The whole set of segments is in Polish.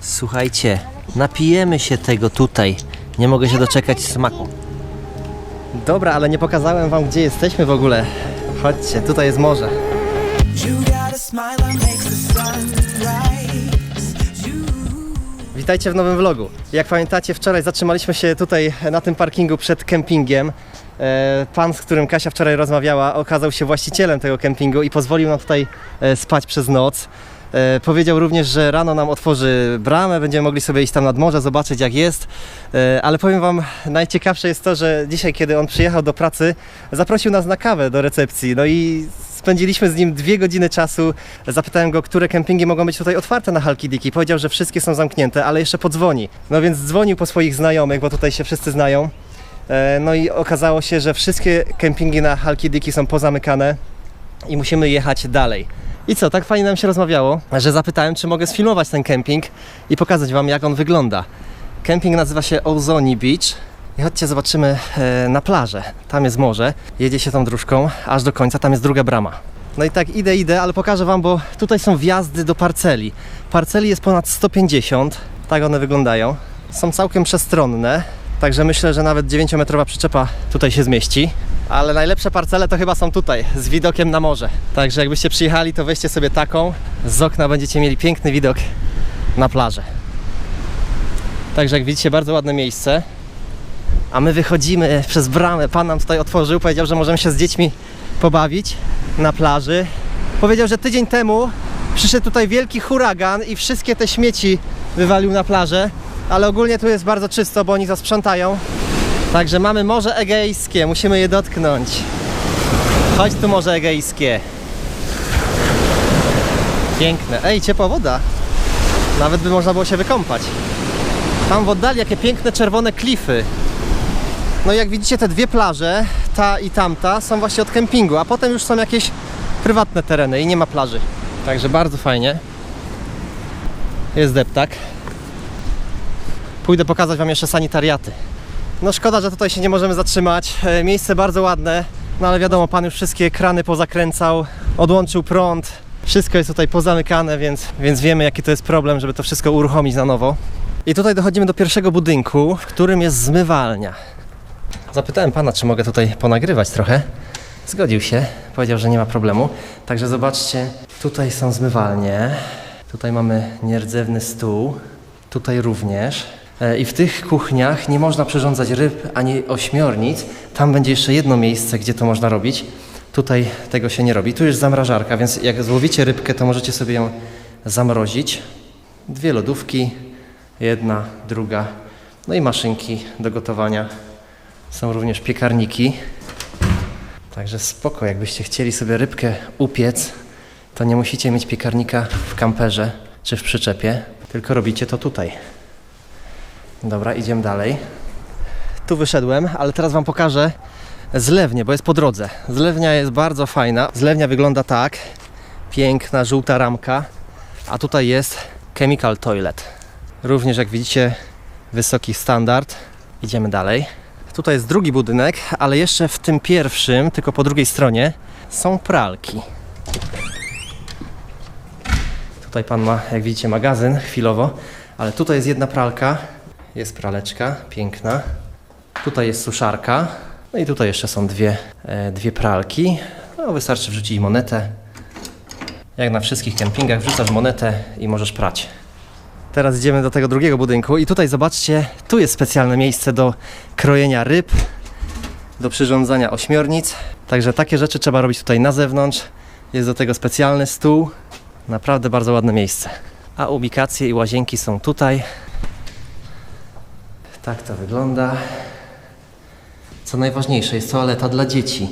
Słuchajcie, napijemy się tego tutaj. Nie mogę się doczekać smaku. Dobra, ale nie pokazałem wam, gdzie jesteśmy w ogóle. Chodźcie, tutaj jest morze. Witajcie w nowym vlogu. Jak pamiętacie, wczoraj zatrzymaliśmy się tutaj na tym parkingu przed kempingiem. E, Pan, z którym Kasia wczoraj rozmawiała, okazał się właścicielem tego kempingu i pozwolił nam tutaj e, spać przez noc. E, Powiedział również, że rano nam otworzy bramę, będziemy mogli sobie iść tam nad morze, zobaczyć jak jest. E, Ale powiem Wam, najciekawsze jest to, że dzisiaj, kiedy on przyjechał do pracy, zaprosił nas na kawę do recepcji. No i spędziliśmy z nim dwie godziny czasu. Zapytałem go, które kempingi mogą być tutaj otwarte na Halkidiki. Powiedział, że wszystkie są zamknięte, ale jeszcze podzwoni. No więc dzwonił po swoich znajomych, bo tutaj się wszyscy znają. E, No i okazało się, że wszystkie kempingi na Halkidiki są pozamykane i musimy jechać dalej. I co, tak fajnie nam się rozmawiało, że zapytałem, czy mogę sfilmować ten kemping i pokazać Wam, jak on wygląda. Kemping nazywa się Ozoni Beach. I chodźcie, zobaczymy e, na plażę. Tam jest morze, jedzie się tą dróżką, aż do końca, tam jest druga brama. No i tak idę, idę, ale pokażę Wam, bo tutaj są wjazdy do parceli. Parceli jest ponad 150, tak one wyglądają. Są całkiem przestronne, także myślę, że nawet 9-metrowa przyczepa tutaj się zmieści. Ale najlepsze parcele to chyba są tutaj, z widokiem na morze. Także jakbyście przyjechali, to weźcie sobie taką. Z okna będziecie mieli piękny widok na plażę. Także jak widzicie, bardzo ładne miejsce. A my wychodzimy przez bramę. Pan nam tutaj otworzył, powiedział, że możemy się z dziećmi pobawić na plaży. Powiedział, że tydzień temu przyszedł tutaj wielki huragan i wszystkie te śmieci wywalił na plażę. Ale ogólnie tu jest bardzo czysto, bo oni zasprzątają. Także mamy Morze Egejskie, musimy je dotknąć. Chodź tu Morze Egejskie. Piękne. Ej, ciepła woda. Nawet by można było się wykąpać. Tam w oddali jakie piękne czerwone klify. No i jak widzicie te dwie plaże, ta i tamta, są właśnie od kempingu, a potem już są jakieś prywatne tereny i nie ma plaży. Także bardzo fajnie. Jest deptak. Pójdę pokazać Wam jeszcze sanitariaty. No szkoda, że tutaj się nie możemy zatrzymać. E, Miejsce bardzo ładne, no ale wiadomo, Pan już wszystkie krany pozakręcał, odłączył prąd. Wszystko jest tutaj pozamykane, więc, więc wiemy jaki to jest problem, żeby to wszystko uruchomić na nowo. I tutaj dochodzimy do pierwszego budynku, w którym jest zmywalnia. Zapytałem pana, czy mogę tutaj ponagrywać trochę. Zgodził się, powiedział, że nie ma problemu. Także zobaczcie, tutaj są zmywalnie, tutaj mamy nierdzewny stół, tutaj również. E, I w tych kuchniach nie można przyrządzać ryb ani ośmiornic. Tam będzie jeszcze jedno miejsce, gdzie to można robić. Tutaj tego się nie robi. Tu jest zamrażarka, więc jak złowicie rybkę, to możecie sobie ją zamrozić. Dwie lodówki, jedna, druga, no i maszynki do gotowania. Są również piekarniki. Także spoko, jakbyście chcieli sobie rybkę upiec, to nie musicie mieć piekarnika w kamperze czy w przyczepie, tylko robicie to tutaj. Dobra, idziemy dalej. Tu wyszedłem, ale teraz Wam pokażę zlewnię, bo jest po drodze. Zlewnia jest bardzo fajna. Zlewnia wygląda tak. Piękna, żółta ramka. A tutaj jest chemical toilet. Również jak widzicie wysoki standard. Idziemy dalej. Tutaj jest drugi budynek, ale jeszcze w tym pierwszym, tylko po drugiej stronie, są pralki. Tutaj pan ma, jak widzicie, magazyn chwilowo, ale tutaj jest jedna pralka, jest praleczka, piękna. Tutaj jest suszarka, no i tutaj jeszcze są dwie, e, dwie pralki. No, wystarczy wrzucić monetę. Jak na wszystkich kempingach, wrzucasz monetę i możesz prać. Teraz idziemy do tego drugiego budynku i tutaj zobaczcie, tu jest specjalne miejsce do krojenia ryb, do przyrządzania ośmiornic. Także takie rzeczy trzeba robić tutaj na zewnątrz. Jest do tego specjalny stół. Naprawdę bardzo ładne miejsce. A ubikacje i łazienki są tutaj. Tak to wygląda. Co najważniejsze, jest toaleta dla dzieci.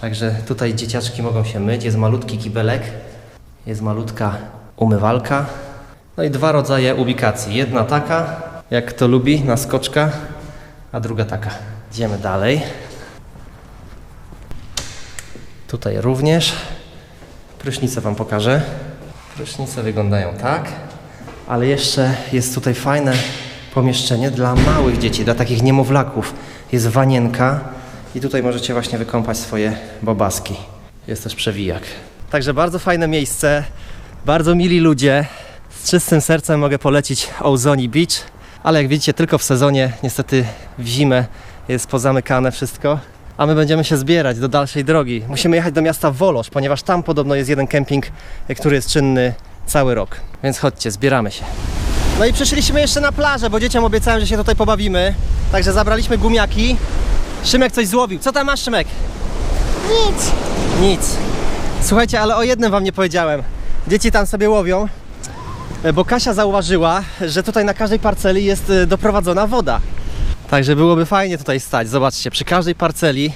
Także tutaj dzieciaczki mogą się myć. Jest malutki kibelek, jest malutka umywalka. No i dwa rodzaje ubikacji. Jedna taka, jak kto lubi, na skoczka, a druga taka. Idziemy dalej. Tutaj również. Prysznice Wam pokażę. Prysznice wyglądają tak, ale jeszcze jest tutaj fajne pomieszczenie dla małych dzieci, dla takich niemowlaków. Jest wanienka i tutaj możecie właśnie wykąpać swoje bobaski. Jest też przewijak. Także bardzo fajne miejsce, bardzo mili ludzie. Z czystym sercem mogę polecić Ozoni Beach, ale jak widzicie tylko w sezonie, niestety w zimę jest pozamykane wszystko. A my będziemy się zbierać do dalszej drogi. Musimy jechać do miasta Wolosz, ponieważ tam podobno jest jeden kemping, który jest czynny cały rok. Więc chodźcie, zbieramy się. No i przyszliśmy jeszcze na plażę, bo dzieciom obiecałem, że się tutaj pobawimy. Także zabraliśmy gumiaki. Szymek coś złowił. Co tam masz, Szymek? Nic. Nic. Słuchajcie, ale o jednym wam nie powiedziałem. Dzieci tam sobie łowią, e, bo Kasia zauważyła, że tutaj na każdej parceli jest e, doprowadzona woda. Także byłoby fajnie tutaj stać. Zobaczcie, przy każdej parceli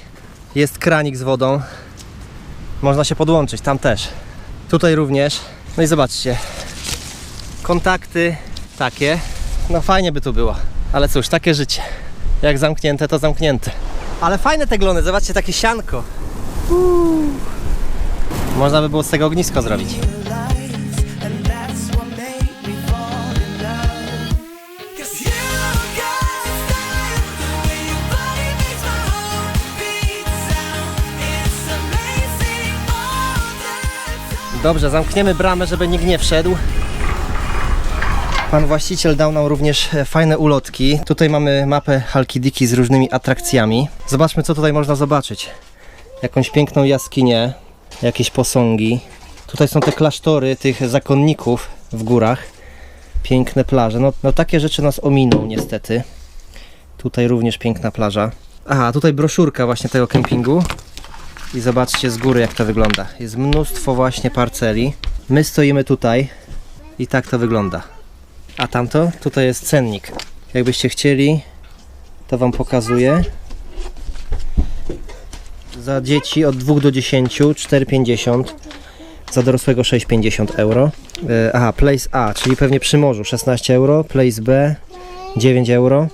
jest kranik z wodą. Można się podłączyć, tam też. Tutaj również. No i zobaczcie. Kontakty takie. No fajnie by tu było. Ale cóż, takie życie. Jak zamknięte, to zamknięte. Ale fajne te glony, zobaczcie, takie sianko. Można by było z tego ognisko zrobić. Dobrze, zamkniemy bramę, żeby nikt nie wszedł. Pan właściciel dał nam również e, fajne ulotki. Tutaj mamy mapę Halkidiki z różnymi atrakcjami. Zobaczmy, co tutaj można zobaczyć. Jakąś piękną jaskinię, jakieś posągi. Tutaj są te klasztory tych zakonników w górach. Piękne plaże. No, no takie rzeczy nas ominą niestety. Tutaj również piękna plaża. Aha, tutaj broszurka właśnie tego kempingu. I zobaczcie z góry jak to wygląda. Jest mnóstwo właśnie parceli. My stoimy tutaj i tak to wygląda. A tamto? Tutaj jest cennik. Jakbyście chcieli, to Wam pokazuję. Za dzieci od 2 do 10 4,50 za dorosłego 6,50 euro. E, Aha, Place A, czyli pewnie przy morzu 16 euro, Place B 9 euro.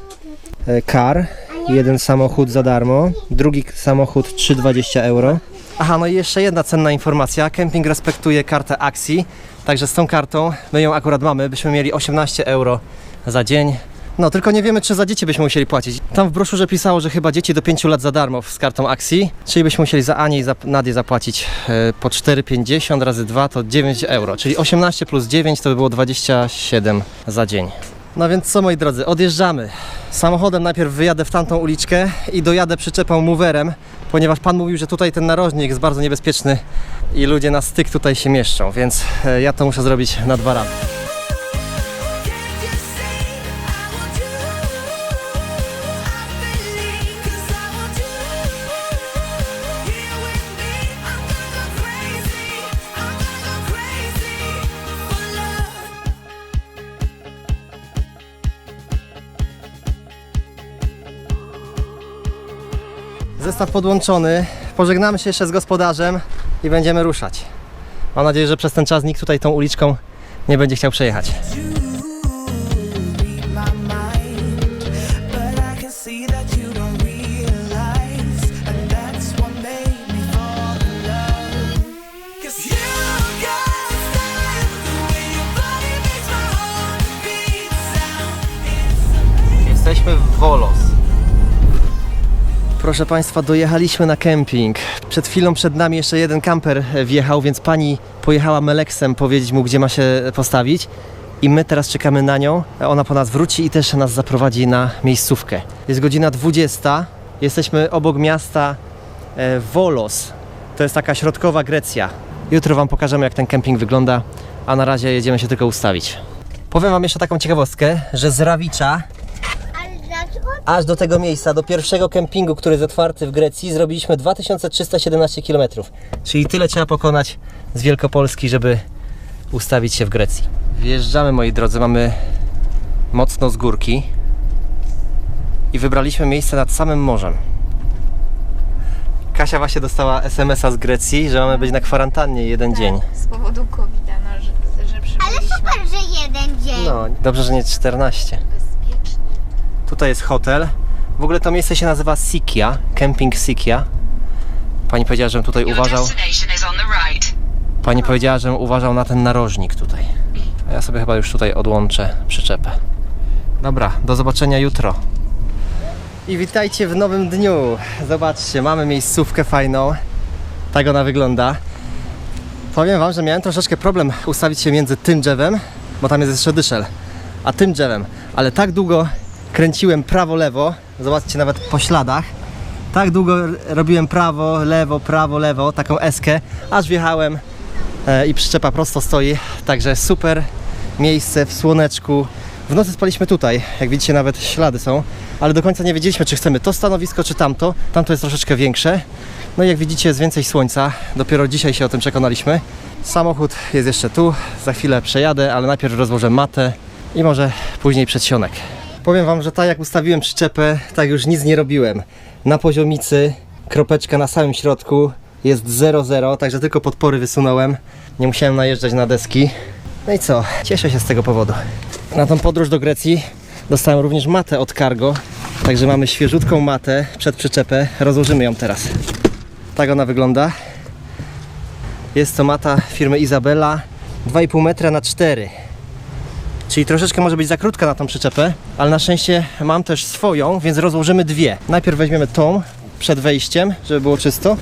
E, Car, jeden samochód za darmo, drugi samochód 3,20 euro. Aha, no i jeszcze jedna cenna informacja. Kemping respektuje kartę akcji, także z tą kartą, my ją akurat mamy, byśmy mieli 18 euro za dzień. No, tylko nie wiemy, czy za dzieci byśmy musieli płacić. Tam w broszurze pisało, że chyba dzieci do 5 lat za darmo z kartą akcji, czyli byśmy musieli za Anię i za Nadię zapłacić e, po 4,50 razy 2 to 9 euro, czyli 18 plus 9 to by było 27 za dzień. No więc co moi drodzy, odjeżdżamy. Samochodem najpierw wyjadę w tamtą uliczkę i dojadę przyczepą moverem, ponieważ pan mówił, że tutaj ten narożnik jest bardzo niebezpieczny i ludzie na styk tutaj się mieszczą, więc e, ja to muszę zrobić na dwa razy. Zestaw podłączony, pożegnamy się jeszcze z gospodarzem i będziemy ruszać. Mam nadzieję, że przez ten czas nikt tutaj tą uliczką nie będzie chciał przejechać. Proszę Państwa, dojechaliśmy na kemping. Przed chwilą przed nami jeszcze jeden kamper wjechał, więc pani pojechała Meleksem powiedzieć mu, gdzie ma się postawić. I my teraz czekamy na nią. Ona po nas wróci i też nas zaprowadzi na miejscówkę. Jest godzina 20. Jesteśmy obok miasta e, Volos. To jest taka środkowa Grecja. Jutro Wam pokażemy, jak ten kemping wygląda, a na razie jedziemy się tylko ustawić. Powiem Wam jeszcze taką ciekawostkę, że z Rawicza? Aż do tego miejsca, do pierwszego kempingu, który jest otwarty w Grecji, zrobiliśmy 2317 km. Czyli tyle trzeba pokonać z Wielkopolski, żeby ustawić się w Grecji. Wjeżdżamy, moi drodzy, mamy mocno z górki i wybraliśmy miejsce nad samym morzem. Kasia właśnie dostała SMS-a z Grecji, że mamy być na kwarantannie jeden dzień. Z powodu COVID-a, no, że, że Ale przybyliśmy super, że jeden dzień. No, dobrze, że nie 14. Tutaj jest hotel. W ogóle to miejsce się nazywa Sikia, Camping Sikia. Pani powiedziała, żebym tutaj uważał. Pani powiedziała, żebym uważał na ten narożnik tutaj. A ja sobie chyba już tutaj odłączę przyczepę. Dobra, do zobaczenia jutro. I witajcie w nowym dniu. Zobaczcie, mamy miejscówkę fajną. Tak ona wygląda. Powiem Wam, że miałem troszeczkę problem ustawić się między tym drzewem bo tam jest jeszcze dyszel. A tym drzewem, ale tak długo kręciłem prawo-lewo, zobaczcie nawet po śladach, tak długo robiłem prawo, lewo, prawo, lewo, taką eskę, aż wjechałem e, i przyczepa prosto stoi, także super miejsce w słoneczku. W nocy spaliśmy tutaj, jak widzicie nawet ślady są, ale do końca nie wiedzieliśmy, czy chcemy to stanowisko, czy tamto. Tamto jest troszeczkę większe. No i jak widzicie jest więcej słońca, dopiero dzisiaj się o tym przekonaliśmy. Samochód jest jeszcze tu, za chwilę przejadę, ale najpierw rozłożę matę i może później przedsionek. Powiem Wam, że tak jak ustawiłem przyczepę, tak już nic nie robiłem. Na poziomicy, kropeczka na samym środku, jest 0,0, także tylko podpory wysunąłem. Nie musiałem najeżdżać na deski. No i co? Cieszę się z tego powodu. Na tą podróż do Grecji dostałem również matę od Cargo. Także mamy świeżutką matę przed przyczepę. Rozłożymy ją teraz. Tak ona wygląda. Jest to mata firmy Izabela 2,5 metra na 4. Czyli troszeczkę może być za krótka na tą przyczepę, ale na szczęście mam też swoją, więc rozłożymy dwie. Najpierw weźmiemy tą przed wejściem, żeby było czysto,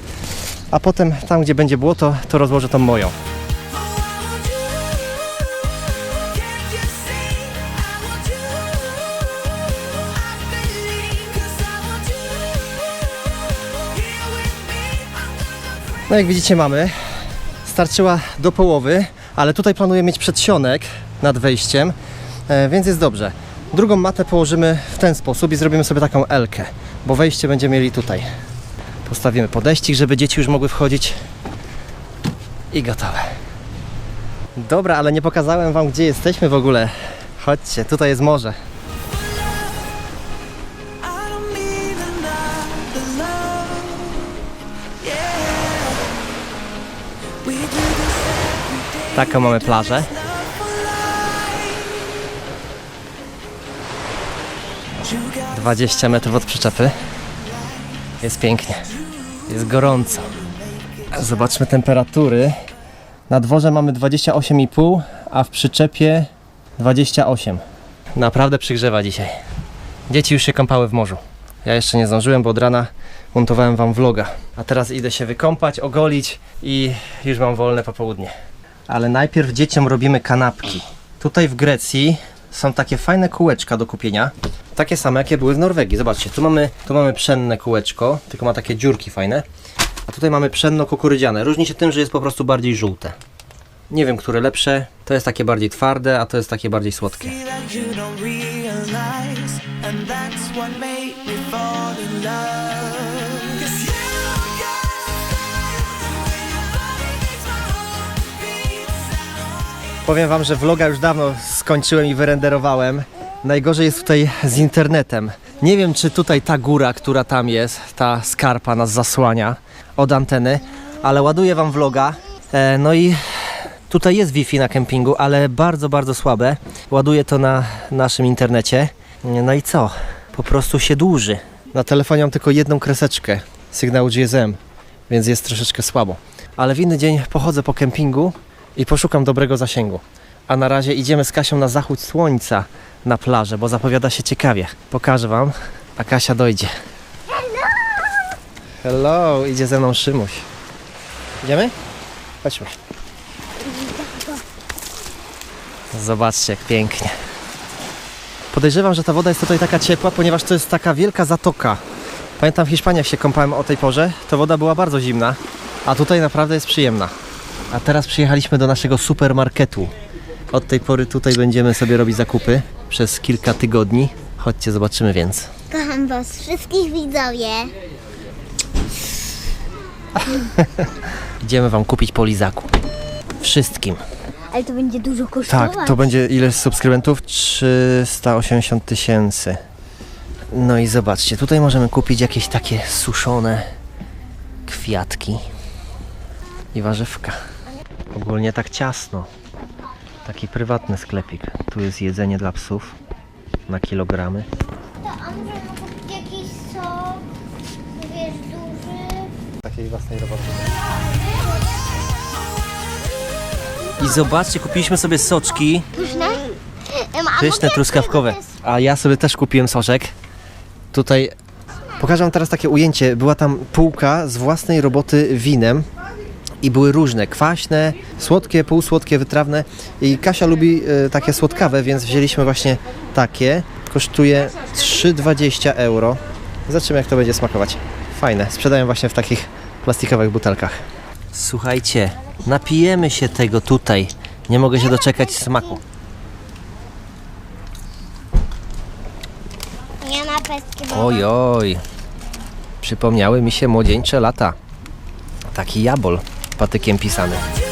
a potem tam, gdzie będzie błoto, to rozłożę tą moją. No jak widzicie mamy, starczyła do połowy, ale tutaj planuję mieć przedsionek nad wejściem, e, więc jest dobrze. Drugą matę położymy w ten sposób i zrobimy sobie taką elkę, bo wejście będziemy mieli tutaj. Postawimy podejścik, żeby dzieci już mogły wchodzić i gotowe. Dobra, ale nie pokazałem Wam, gdzie jesteśmy w ogóle. Chodźcie, tutaj jest morze. Taką mamy plażę. 20 metrów od przyczepy. Jest pięknie. Jest gorąco. Zobaczmy temperatury. Na dworze mamy 28,5, a w przyczepie 28. Naprawdę przygrzewa dzisiaj. Dzieci już się kąpały w morzu. Ja jeszcze nie zdążyłem, bo od rana montowałem wam vloga. A teraz idę się wykąpać, ogolić i już mam wolne popołudnie. Ale najpierw dzieciom robimy kanapki. Tutaj w Grecji są takie fajne kółeczka do kupienia. Takie same, jakie były w Norwegii. Zobaczcie, tu mamy, tu mamy pszenne kółeczko, tylko ma takie dziurki fajne. A tutaj mamy pszenno kukurydziane. Różni się tym, że jest po prostu bardziej żółte. Nie wiem, które lepsze. To jest takie bardziej twarde, a to jest takie bardziej słodkie. and that's what made me fall in love. Powiem wam, że vloga już dawno skończyłem i wyrenderowałem. Najgorzej jest tutaj z internetem. Nie wiem, czy tutaj ta góra, która tam jest, ta skarpa nas zasłania od anteny, ale ładuję wam vloga. E, no i tutaj jest Wi-Fi na kempingu, ale bardzo, bardzo słabe. Ładuję to na naszym internecie. No i co? Po prostu się dłuży. Na telefonie mam tylko jedną kreseczkę sygnału GSM, więc jest troszeczkę słabo. Ale w inny dzień pochodzę po kempingu i poszukam dobrego zasięgu. A na razie idziemy z Kasią na zachód słońca na plażę, bo zapowiada się ciekawie. Pokażę Wam, a Kasia dojdzie. Hello! Idzie ze mną Szymuś. Idziemy? Chodźmy. Zobaczcie, jak pięknie. Podejrzewam, że ta woda jest tutaj taka ciepła, ponieważ to jest taka wielka zatoka. Pamiętam w Hiszpanii, jak się kąpałem o tej porze, to woda była bardzo zimna, a tutaj naprawdę jest przyjemna. A teraz przyjechaliśmy do naszego supermarketu. Od tej pory tutaj będziemy sobie robić zakupy przez kilka tygodni. Chodźcie, zobaczymy więc. Kocham was wszystkich widzowie. Idziemy Wam kupić po lizaku. Wszystkim. Ale to będzie dużo kosztować. Tak, to będzie ile subskrybentów? 380 tysięcy. No i zobaczcie, tutaj możemy kupić jakieś takie suszone kwiatki i warzywka. Ogólnie tak ciasno. Taki prywatny sklepik. Tu jest jedzenie dla psów na kilogramy. To a możemy kupić jakiś sok, wiesz, duży. Takiej własnej roboty. I zobaczcie, kupiliśmy sobie soczki. Pyszne? Pyszne, truskawkowe. A ja sobie też kupiłem soczek. Tutaj pokażę wam teraz takie ujęcie. Była tam półka z własnej roboty winem. I były różne, kwaśne, słodkie, półsłodkie, wytrawne i Kasia lubi e, takie słodkawe, więc wzięliśmy właśnie takie. Kosztuje 3,20 euro. Zobaczymy jak to będzie smakować. Fajne, sprzedają właśnie w takich plastikowych butelkach. Słuchajcie, napijemy się tego tutaj. Nie mogę się doczekać smaku. Pestki Oj, oj. Przypomniały mi się młodzieńcze lata. Taki jabol patykiem pisany.